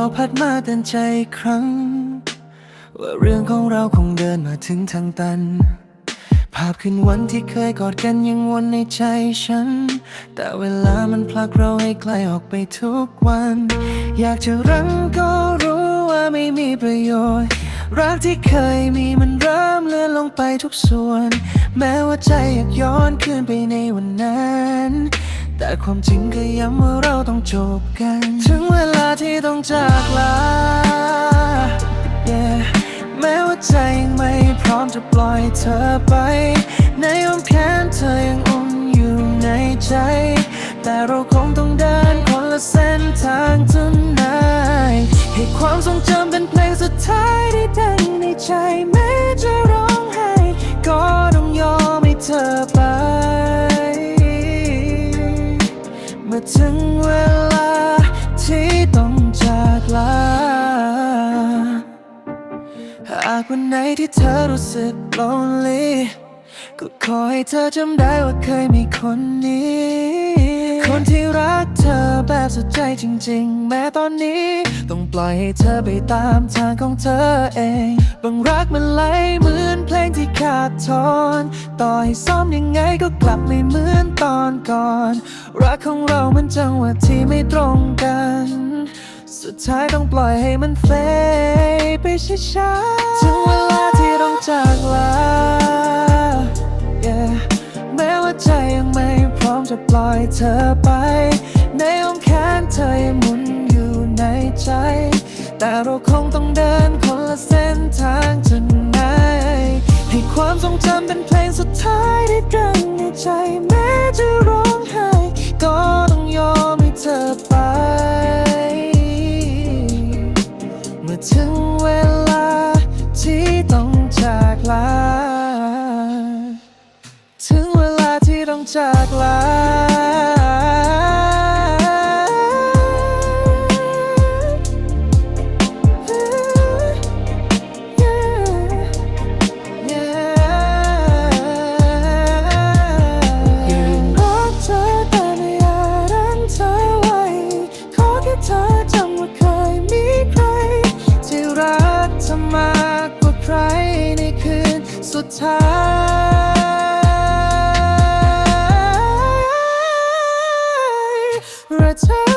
เบาพัดมาเตือนใจครั้ง ว่าเรื่องของเราคงเดินมาถึงทางตัน ภาพคืนวันที่เคยกอดกันยังวนในใจฉัน แต่เวลามันผลักเราให้ไกลออกไปทุกวัน อยากจะรั้งก็รู้ว่าไม่มีประโยชน์รักที่เคยมีมันเริ่มเลือนลงไปทุกส่วน แม้ว่าใจอยากย้อนคืนไปในวันนั้น แต่ความจริงก็ย้ำว่าเราต้องจบกัน ถึงเวลาที่ต้องจากลา yeah แม้ว่าใจยังไม่พร้อมจะปล่อยเธอไป ในอ้อมแขนเธอยังอุ่นอยู่ในใจ แต่เราคงต้องเดินคนละเส้นทาง tonight ให้ความทรงจำเป็นเพลงสุดท้ายที่ดังในใจ ถึงเวลาที่ต้องจากลา หากวันไหนที่เธอรู้สึก lonely ก็ขอให้เธอจำได้ว่าเคยมีคนนี้ คนที่รักเธอแบบสุดใจจริง ๆ แม้ตอนนี้ ต้องปล่อยให้เธอไปตามทางของเธอเอง บางรักมันไหลเหมือนเพลงที่ขาดทอน ต่อให้ซ้อมยังไงก็กลับไม่เหมือนตอนก่อน รักของเรามันจังหวะที่ไม่ตรงกัน สุดท้ายต้องปล่อยให้มันเฟดไปช้าๆถึงเวลาที่ต้องจากลา yeah แม้ว่าใจยังไม่พร้อมจะปล่อยเธอไป ในอ้อมแขนเธอยังหมุนอยู่ในใจ แต่เราคงต้องเดินคนละเส้น ถึงเวลาที่ต้องจากลา ถึงเวลาที่ต้องจากลา Return.